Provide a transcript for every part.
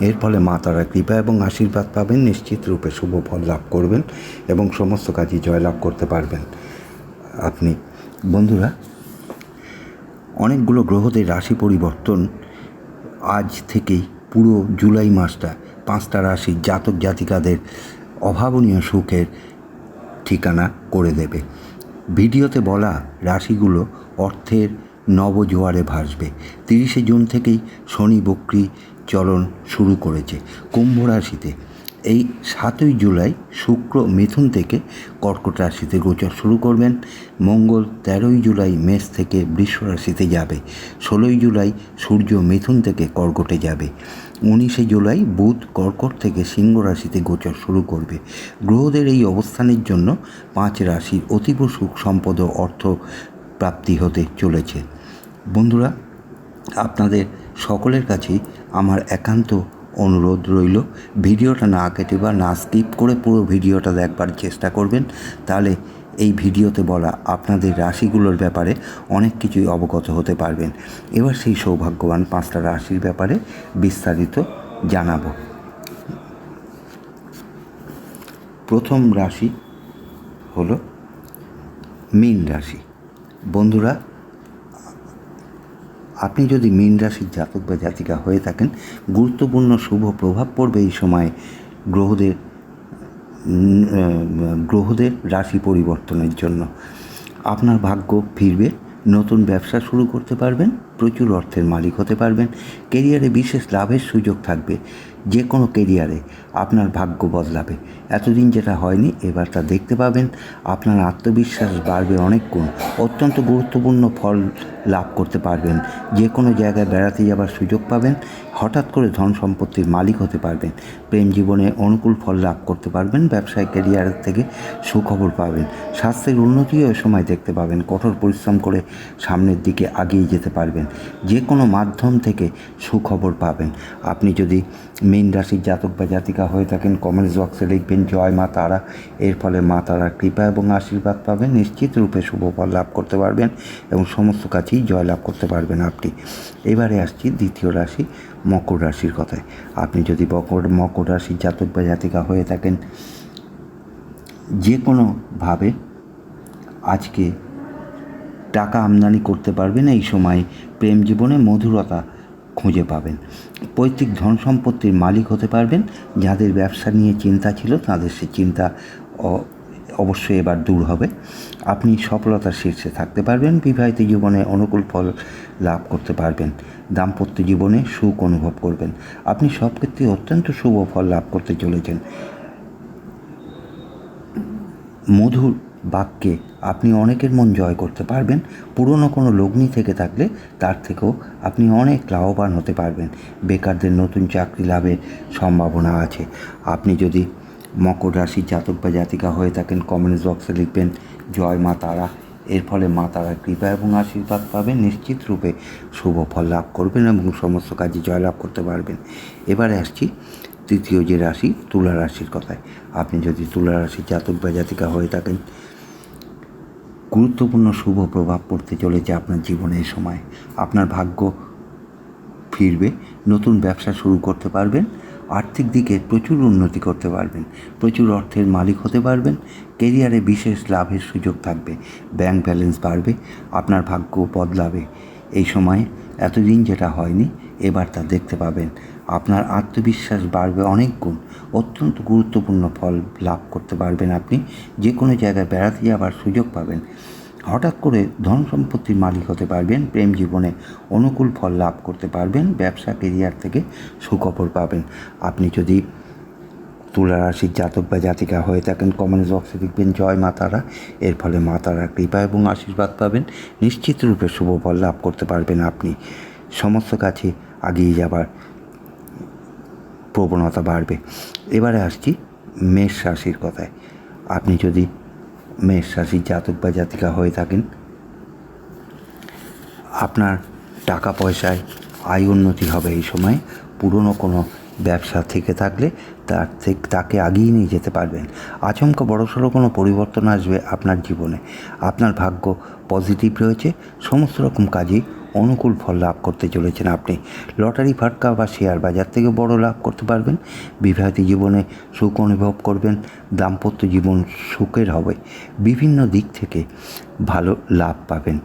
এর ফলে মা তারা কৃপা এবং আশীর্বাদ পাবেন, নিশ্চিত রূপে শুভ ফল লাভ করবেন এবং সমস্ত কাজই জয়লাভ করতে পারবেন। আপনি, বন্ধুরা, অনেকগুলো গ্রহদের রাশি পরিবর্তন আজ থেকেই পুরো জুলাই মাসটা পাঁচটা রাশি জাতক জাতিকাদের অভাবনীয় সুখের ঠিকানা করে দেবে। ভিডিওতে বলা রাশিগুলো অর্থের নবজোয়ারে ভাসবে। তিরিশে জুন থেকেই শনি, বক্রি চলন শুরু করেছে কুম্ভ রাশিতে। এই সাতই জুলাই শুক্র মিথুন থেকে কর্কট রাশিতে গোচর শুরু করবেন। মঙ্গল তেরোই জুলাই মেষ থেকে বৃষ রাশিতে যাবে। ষোলোই জুলাই সূর্য মিথুন থেকে কর্কটে যাবে। উনিশে জুলাই বুধ কর্কট থেকে সিংহ রাশিতে গোচর শুরু করবে। গ্রহদের এই অবস্থানের জন্য পাঁচ রাশির অতীব সুখ সম্পদ অর্থ প্রাপ্তি হতে চলেছে। বন্ধুরা, আপনাদের সকলের কাছেই আমার একান্ত অনুরোধ রইল। ভিডিওটা না কেটে বা না স্কিপ করে পুরো ভিডিওটা দেখবার চেষ্টা করবেন। তাহলে এই ভিডিওতে বলা আপনাদের রাশিগুলোর ব্যাপারে অনেক কিছুই অবগত হতে পারবেন। এবার সেই সৌভাগ্যবান পাঁচটা রাশির ব্যাপারে বিস্তারিত জানাব। প্রথম রাশি হলো মীন রাশি। বন্ধুরা আপনি যদি মীন রাশির জাতক বা জাতিকা হয়ে থাকেন, গুরুত্বপূর্ণ শুভ প্রভাব পড়বে এই সময় গ্রহদের গ্রহদের রাশি পরিবর্তনের জন্য। আপনার ভাগ্য ফিরবে, নতুন ব্যবসা শুরু করতে পারবেন প্রচুর অর্থের মালিক হতে পারবেন। কেরিয়ারে বিশেষ লাভের সুযোগ থাকবে। যে কোনো কেরিয়ারে আপনার ভাগ্য বদলাবে। এতদিন যেটা হয়নি, এবার তা দেখতে পাবেন। আপনার আত্মবিশ্বাস বাড়বে অনেক গুণ। অত্যন্ত গুরুত্বপূর্ণ ফল লাভ করতে পারবেন। যে কোনো জায়গায় বেড়াতে যাবার সুযোগ পাবেন। হঠাৎ করে ধন সম্পত্তির মালিক হতে পারবেন। প্রেম জীবনে অনুকূল ফল লাভ করতে পারবেন। ব্যবসায় ক্যারিয়ার থেকে সুখবর পাবেন। স্বাস্থ্যের উন্নতিও সময় দেখতে পাবেন। কঠোর পরিশ্রম করে সামনের দিকে আগিয়ে যেতে পারবেন। যে কোনো মাধ্যম থেকে সুখবর পাবেন। আপনি যদি মীন রাশির জাতক বা জাতিকা হয়ে থাকেন, কমেন্টস বক্সে লিখবেন, জয় মা তারা। এর ফলে মা তারার কৃপা এবং আশীর্বাদ পাবেন, নিশ্চিত রূপে শুভ ফল লাভ করতে পারবেন এবং সমস্ত কাজেই জয় লাভ করতে পারবেন আপনি। এবারে আসছি দ্বিতীয় রাশি, মকর রাশির কথায়। আপনি যদি মকর মকর রাশির জাতক বা জাতিকা হয়ে থাকেন যে কোনোভাবে আজকে টাকা আমদানি করতে পারবেন। এই সময় প্রেম জীবনে মধুরতা খুঁজে পাবেন। পৈতৃক ধন সম্পত্তির মালিক হতে পারবেন, যাদের ব্যবসা নিয়ে চিন্তা ছিল তাদের সে চিন্তা অবশ্যই এবার দূর হবে। আপনি সফলতার শীর্ষে থাকতে পারবেন, বিবাহিত জীবনে অনুকূল ফল লাভ করতে পারবেন, দাম্পত্য জীবনে সুখ অনুভব করবেন। আপনি সব ক্ষেত্রে অত্যন্ত শুভ ফল লাভ করতে চলেছেন। মধুর বাক্যে আপনি অনেকের মন জয় করতে পারবেন। পুরনো কোনো লগ্নি থেকে থাকলে তার থেকেও আপনি অনেক লাভবান হতে পারবেন। বেকারদের নতুন চাকরি লাভের সম্ভাবনা আছে। আপনি যদি মকর রাশির জাতক বা জাতিকা হয়ে থাকেন, কমেন্টস বক্সে লিখবেন, জয় মা তারা। এর ফলে মা তারার কৃপা এবং আশীর্বাদ পাবেন, নিশ্চিত রূপে শুভ ফল লাভ করবেন এবং সমস্ত কাজে জয়লাভ করতে পারবেন। এবারে আসছি তৃতীয় যে রাশি, তুলা রাশির কথায়। আপনি যদি তুলা রাশির জাতক বা জাতিকা হয়ে থাকেন গুরুত্বপূর্ণ শুভ প্রভাব পড়তে চলেছে আপনার জীবনে এই সময়। আপনার ভাগ্য ফিরবে, নতুন ব্যবসা শুরু করতে পারবেন, আর্থিক দিকে প্রচুর উন্নতি করতে পারবেন, প্রচুর অর্থের মালিক হতে পারবেন কেরিয়ারে বিশেষ লাভের সুযোগ থাকবে ব্যাংক ব্যালেন্স বাড়বে, আপনার ভাগ্য বদলাবে। এই সময় এতদিন যেটা হয়নি, এবার তা দেখতে পাবেন। আপনার আত্মবিশ্বাস বাড়বে অনেক গুণ। অত্যন্ত গুরুত্বপূর্ণ ফল লাভ করতে পারবেন আপনি। যে কোনো জায়গায় বেড়াতে যাবার সুযোগ পাবেন। হঠাৎ করে ধন সম্পত্তির মালিক হতে পারবেন। প্রেম জীবনে অনুকূল ফল লাভ করতে পারবেন। ব্যবসা কেরিয়ার থেকে সুখবর পাবেন। আপনি যদি তুলা রাশির জাতক বা জাতিকা হয়ে থাকেন কমেন্টস বক্সে লিখবেন জয় মাতারা। এর ফলে মাতারা কৃপা এবং আশীর্বাদ পাবেন। নিশ্চিত রূপে শুভ ফল লাভ করতে পারবেন আপনি। সমস্ত কাছে এগিয়ে যাবার প্রবণতা বাড়বে। এবারে আসছি মেষ রাশির কথায়। আপনি যদি মেষ রাশির জাতক বা জাতিকা হয়ে থাকেন, আপনার টাকা পয়সায় আয় উন্নতি হবে এই সময়। পুরনো কোনো ব্যবসা থেকে থাকলে তার থেকে, তাকে আগিয়ে নিয়ে যেতে পারবেন। আচমকা বড়সড় কোনো পরিবর্তন আসবে আপনার জীবনে। আপনার ভাগ্য পজিটিভ রয়েছে। সমস্ত রকম কাজেই অনুকূল ফল লাভ করতে চলেছেন আপনি। লটারি, ফাটকা বা শেয়ার বাজার থেকে বড় লাভ করতে পারবেন। বিবাহিত জীবনে সুখ অনুভব করবেন, দাম্পত্য জীবন সুখের হবে। বিভিন্ন দিক থেকে ভালো লাভ পাবেন।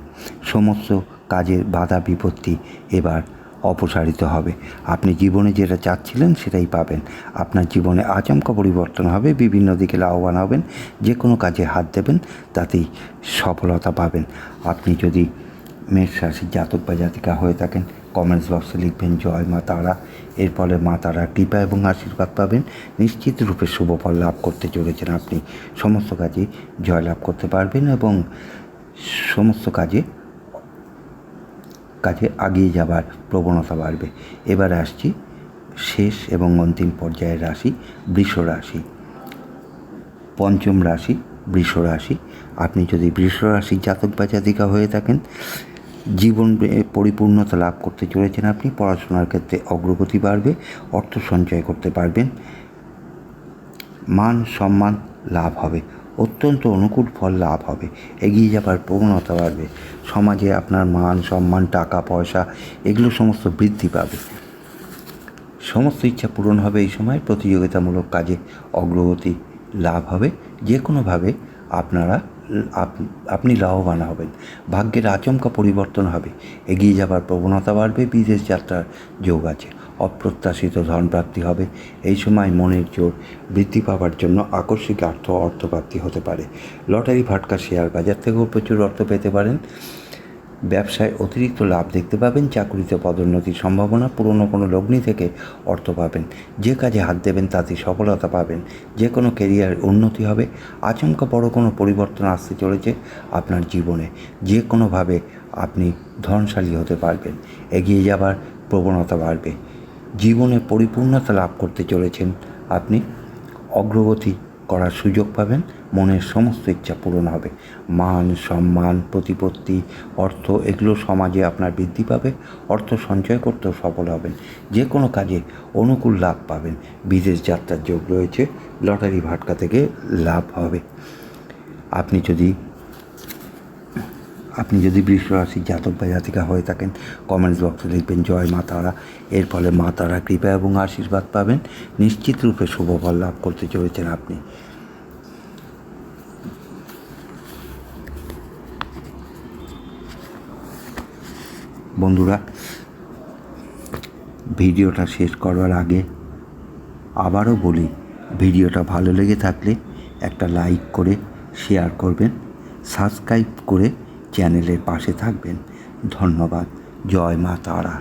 সমস্ত কাজের বাধা বিপত্তি এবার অপসারিত হবে। আপনি জীবনে যেটা চাচ্ছিলেন সেটাই পাবেন। আপনার জীবনে আচমকা পরিবর্তন হবে, বিভিন্ন দিকে লাভবান হবেন যে কোনো কাজে হাত দেবেন, তাতেই সফলতা পাবেন। আপনি যদি মেষ রাশির জাতক বা জাতিকা হয়ে থাকেন। কমেন্টস বক্সে লিখবেন, জয় মা তারা। এর ফলে মা তারা কৃপা এবং আশীর্বাদ পাবেন। নিশ্চিত রূপে শুভ ফল লাভ করতে চলেছেন আপনি। সমস্ত কাজে জয় লাভ করতে পারবেন এবং সমস্ত কাজে কাজে আগিয়ে যাবার প্রবণতা বাড়বে। এবার আসছি শেষ এবং অন্তিম পর্যায়ের রাশি, বৃষ রাশি। পঞ্চম রাশি, বৃষ রাশি। আপনি যদি বৃষ রাশির জাতক বা জাতিকা হয়ে থাকেন জীবন পরিপূর্ণতা লাভ করতে চলেছেন আপনি, পড়াশোনার ক্ষেত্রে অগ্রগতি বাড়বে, অর্থ সঞ্চয় করতে পারবেন, মান সম্মান লাভ হবে, অত্যন্ত অনুকূল ফল লাভ হবে, এগিয়ে যাবার প্রবণতা বাড়বে, সমাজে আপনার মান সম্মান, টাকা, পয়সা এগুলো সমস্ত বৃদ্ধি পাবে। সমস্ত ইচ্ছা পূরণ হবে এই সময়, প্রতিযোগিতামূলক কাজে অগ্রগতি লাভ হবে যে কোনোভাবে আপনারা আপ- আপনি লাভবান হবেন। ভাগ্যের আচমকা পরিবর্তন হবে। এগিয়ে যাবার প্রবণতা বাড়বে, বিদেশ যাত্রার যোগ আছে। অপ্রত্যাশিত ধনপ্রাপ্তি হবে। এই সময় মনের জোর বৃদ্ধি পাওয়ার জন্য আকস্মিক অর্থ অর্থপ্রাপ্তি হতে পারে। লটারি ফাটকা শেয়ার বাজার থেকেও প্রচুর অর্থ পেতে পারেন। ব্যবসায় অতিরিক্ত লাভ দেখতে পাবেন, চাকরিতে পদোন্নতির সম্ভাবনা, পুরনো কোনো লগ্নি থেকে অর্থ পাবেন। যে কাজে হাত দেবেন তাতে সফলতা পাবেন। যে কোনো কেরিয়ার উন্নতি হবে। আচমকা বড় কোনো পরিবর্তন আসতে চলেছে আপনার জীবনে। যে কোনোভাবে আপনি ধনশালী হতে পারবেন। এগিয়ে যাবার প্রবণতা বাড়বে। জীবনে পরিপূর্ণতা লাভ করতে চলেছেন আপনি। অগ্রগতি করার সুযোগ পাবেন। মনের সমস্ত ইচ্ছা পূরণ হবে। মান, সম্মান, প্রতিপত্তি, অর্থ, এগুলো সমাজে আপনার বৃদ্ধি পাবে, অর্থ সঞ্চয় করতেও সফল হবেন। যে কোনো কাজে অনুকূল লাভ পাবেন। বিদেশ যাত্রার যোগ রয়েছে, লটারি ভাটকা থেকে লাভ হবে। আপনি যদি আপনি যদি বৃষ রাশির জাতক বা জাতিকা হয়ে থাকেন কমেন্টস বক্সে লিখবেন, জয় মা তারা। এর ফলে মা তারা কৃপা এবং আশীর্বাদ পাবেন। নিশ্চিত রূপে শুভ ফল লাভ করতে চলেছেন আপনি। বন্ধুরা, ভিডিওটা শেষ করার আগে আবারও বলি, ভিডিওটা ভালো লেগে থাকলে একটা লাইক করে, শেয়ার করবেন, সাবস্ক্রাইব করে চ্যানেলের পাশে থাকবেন। ধন্যবাদ। জয় মা তারা।